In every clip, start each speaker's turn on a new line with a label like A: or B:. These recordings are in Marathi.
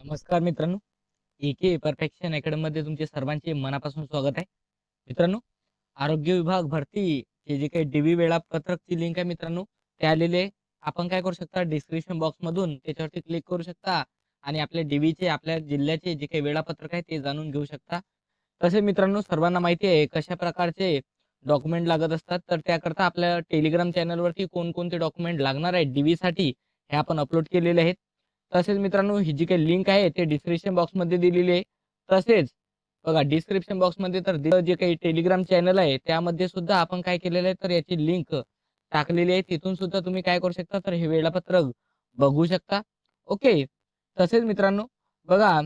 A: नमस्कार मित्रांनो. एके परफेक्शन अकॅडमीमध्ये तुमचे सर्वांचे मनापासून स्वागत आहे. मित्रांनो आरोग्य विभाग भरती हे जे काही डीबी वेळापत्रकची लिंक आहे मित्रांनो ते आलेले आपण काय करू शकता? डिस्क्रिप्शन बॉक्स मधून त्याच्यावरती क्लिक करू शकता आणि आपल्या डीबीचे आपल्या जिल्ह्याचे जे काही वेळापत्रक आहे ते जाणून घेऊ शकता. तसे मित्रांनो सर्वांना माहिती आहे कशा प्रकारचे डॉक्युमेंट लागत असतात. तर त्याकरता आपल्या टेलिग्राम चॅनलवरती कोणकोणते डॉक्युमेंट लागणार आहेत डीबी साठी हे आपण अपलोड केलेले आहेत. तसेच मित्रांनो ही जी काही लिंक आहे ते डिस्क्रिप्शन बॉक्समध्ये दिलेली आहे. तसेच बघा डिस्क्रिप्शन बॉक्समध्ये तर जे काही टेलिग्राम चॅनल आहे त्यामध्ये सुद्धा आपण काय केलेलं आहे तर याची लिंक टाकलेली आहे. तिथून सुद्धा तुम्ही काय करू शकता तर हे वेळापत्रक बघू शकता. ओके तसेच मित्रांनो बघा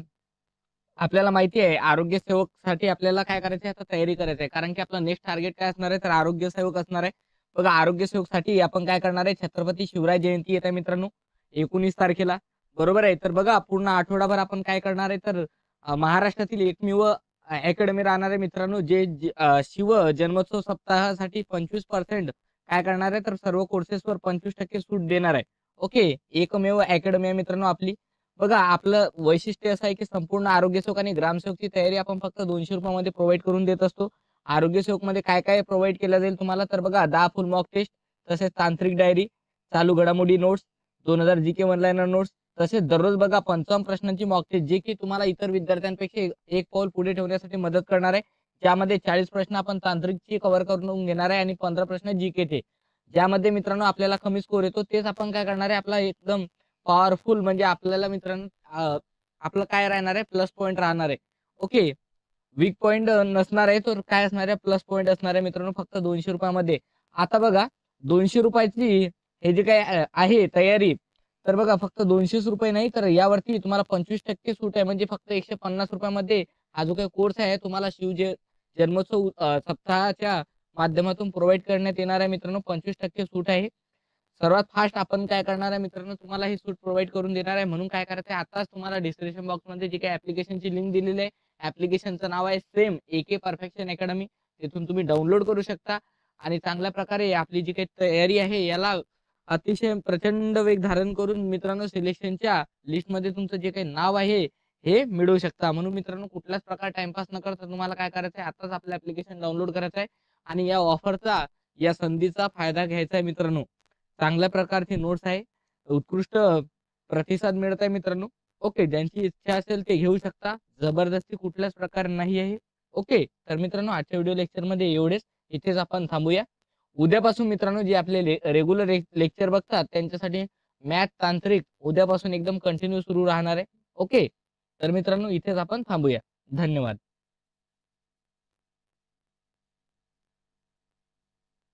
A: आपल्याला माहिती आहे आरोग्य सेवकसाठी आपल्याला काय करायचं आहे आता तयारी करायची आहे कारण की आपलं नेक्स्ट टार्गेट काय असणार आहे तर आरोग्य सेवक असणार आहे. बघा आरोग्य सेवकसाठी आपण काय करणार आहे छत्रपती शिवराय जयंती येत आहे मित्रांनो एकोणीस तारखेला. बरोबर आहे. तर बघा पूर्ण आठवडाभर आपण काय करणार आहे? तर महाराष्ट्रातील एकमेव अकॅडमी राहणारे मित्रांनो जे शिव जन्मोत्सव सप्ताहासाठी पंचवीस पर्सेंट काय करणार आहे? तर सर्व कोर्सेसवर पंचवीस टक्के सूट देणार आहे. ओके? एकमेव अकॅडमी आहे मित्रांनो आपली. बघा आपलं वैशिष्ट्य असं आहे की संपूर्ण आरोग्यसेवक आणि ग्रामसेवकची तयारी आपण फक्त दोनशे रुपयामध्ये प्रोव्हाइड करून देत असतो. आरोग्यसेवकमध्ये काय काय प्रोव्हाइड केलं जाईल तुम्हाला? तर बघा दहा फुल मॉक टेस्ट तसेच तांत्रिक डायरी चालू घडामोडी नोट्स दोन हजार जी के वन नोट्स तसेच दररोज बघा पंचावन्न प्रश्नांची मॉक टेस्ट जे की तुम्हाला इतर विद्यार्थ्यांपेक्षा एक- पाऊल पुढे ठेवण्यासाठी मदत करणार आहे. ज्यामध्ये चाळीस प्रश्न आपण तांत्रिकची कव्हर करून घेणार आहे आणि पंधरा प्रश्न जी चे. ज्यामध्ये मित्रांनो आपल्याला कमी स्कोर येतो तेच आपण काय करणार आहे आपला एकदम पॉवरफुल म्हणजे आपल्याला मित्रांनो आपलं काय राहणार आहे प्लस पॉईंट राहणार आहे. ओके वीक पॉईंट नसणार आहे तर काय असणार आहे प्लस पॉईंट असणार आहे मित्रांनो फक्त दोनशे रुपयामध्ये. आता बघा दोनशे रुपयाची हे जे काय आहे तयारी तर बघा फक्त दोनशेच रुपये नाही तर यावरती तुम्हाला पंचवीस टक्के सूट आहे. म्हणजे फक्त एकशे पन्नास रुपयामध्ये हा जो काही कोर्स आहे तुम्हाला शिव जे जन्मोत्सव सप्ताहाच्या माध्यमातून प्रोव्हाइड करण्यात येणार आहे मित्रांनो पंचवीस टक्के सूट आहे. सर्वात फास्ट आपण काय करणार आहे मित्रांनो तुम्हाला ही सूट प्रोव्हाइड करून देणार आहे. म्हणून काय करायचं आहे आताच तुम्हाला डिस्क्रिप्शन बॉक्समध्ये जी काही ऍप्लिकेशनची लिंक दिलेली आहे ऍप्लिकेशनचं नाव आहे सेम एके परफेक्शन अकॅडमी तिथून तुम्ही डाउनलोड करू शकता. आणि चांगल्या प्रकारे आपली जी काही तयारी आहे याला अतिशय प्रचंड वेग धारण करून मित्रांनो सिलेक्शनच्या लिस्टमध्ये तुमचं जे काही नाव आहे हे मिळवू शकता. म्हणून मित्रांनो कुठल्याच प्रकार टाइमपास न करता तुम्हाला काय करायचं आहे आताच आपलं ऍप्लिकेशन डाउनलोड करायचं आहे आणि या ऑफरचा या संधीचा फायदा घ्यायचा आहे मित्रांनो. चांगल्या प्रकारचे नोट्स आहे. उत्कृष्ट प्रतिसाद मिळत आहे मित्रांनो. ओके ज्यांची इच्छा असेल ते घेऊ शकता. जबरदस्ती कुठल्याच प्रकारे नाही आहे. ओके तर मित्रांनो आजच्या व्हिडिओ लेक्चरमध्ये एवढेच. इथेच आपण थांबूया. उद्यापासून मित्रांनो जे आपले रेग्युलर लेक्चर बघतात त्यांच्यासाठी मॅथ तांत्रिक उद्यापासून एकदम कंटिन्यू सुरू राहणार आहे. ओके तर मित्रांनो इथेच आपण थांबूया. धन्यवाद.